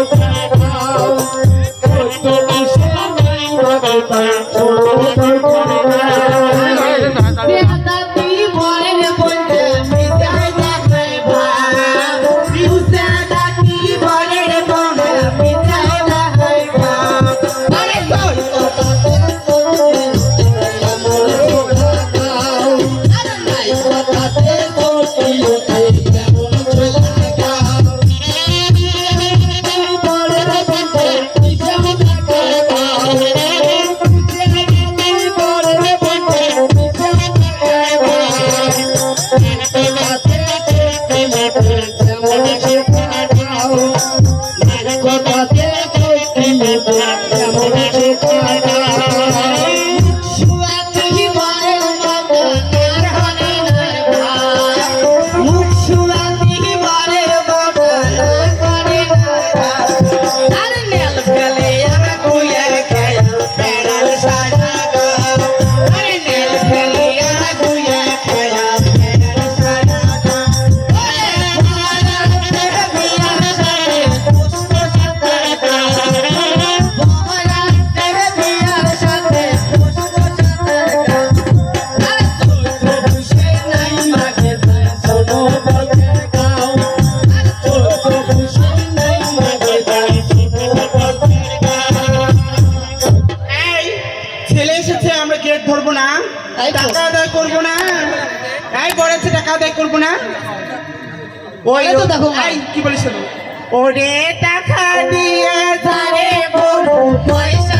Oh, আদায় করব না? ওই তো দেখো কি বলিস ওরে টাকা দিয়ে পয়সা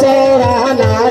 চোরা না